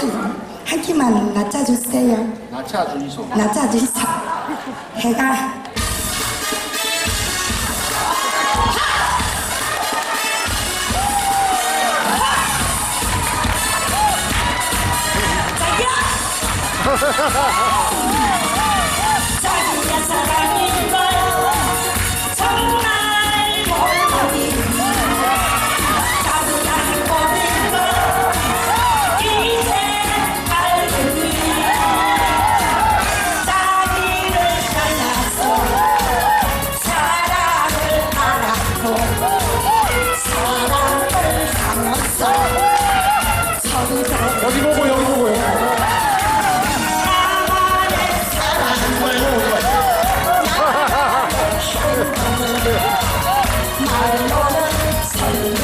소리로 한 끼만 낮춰주세요. 낮춰주이소. 낮춰주이소. 해가 자기야! Bye.